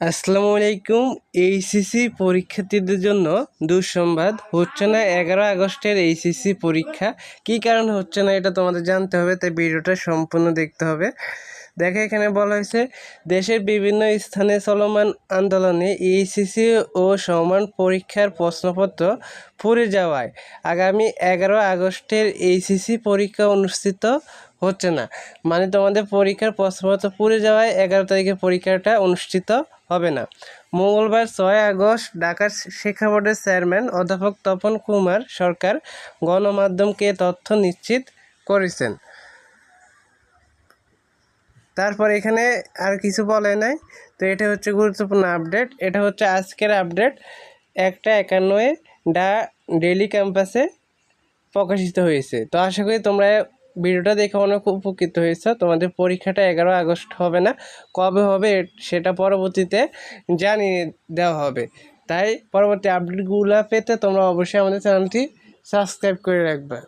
আসসালামু আলাইকুম। এইচএসসি পরীক্ষার্থীদের জন্য দুঃসংবাদ। হচ্ছে না এগারো আগস্টের এইচএসসি পরীক্ষা। কী কারণ হচ্ছে না এটা তোমাদের জানতে হবে, তাই ভিডিওটা সম্পূর্ণ দেখতে হবে। দেখে, এখানে বলা হয়েছে, দেশের বিভিন্ন স্থানে চলমান আন্দোলনে এইচএসসি ও সমান পরীক্ষার প্রশ্নপত্র পুড়ে যাওয়ায় আগামী এগারো আগস্টের এইচএসসি পরীক্ষা অনুষ্ঠিত হচ্ছে না। মানে তোমাদের পরীক্ষার প্রশ্নপত্র পুড়ে যাওয়ায় এগারো তারিখে পরীক্ষাটা অনুষ্ঠিত হবে না। মঙ্গলবার ছয় আগস্ট ঢাকার শিক্ষা বোর্ডের চেয়ারম্যান অধ্যাপক তপন কুমার সরকার গণমাধ্যমকে তথ্য নিশ্চিত করেছেন। তারপর এখানে আর কিছু বলে নাই। তো এটা হচ্ছে গুরুত্বপূর্ণ আপডেট। এটা হচ্ছে আজকের আপডেট। একটা একান্নয়ে ডা ডেলি ক্যাম্পাসে প্রকাশিত হয়েছে। তো আশা করি তোমরা ভিডিওটা দেখে অনেক উপকৃত হয়েছে। তোমাদের পরীক্ষাটা এগারো আগস্ট হবে না? কবে হবে সেটা পরবর্তীতে জানিয়ে দেওয়া হবে। তাই পরবর্তী আপডেটগুলো পেতে তোমরা অবশ্যই আমাদের চ্যানেলটি সাবস্ক্রাইব করে রাখবে।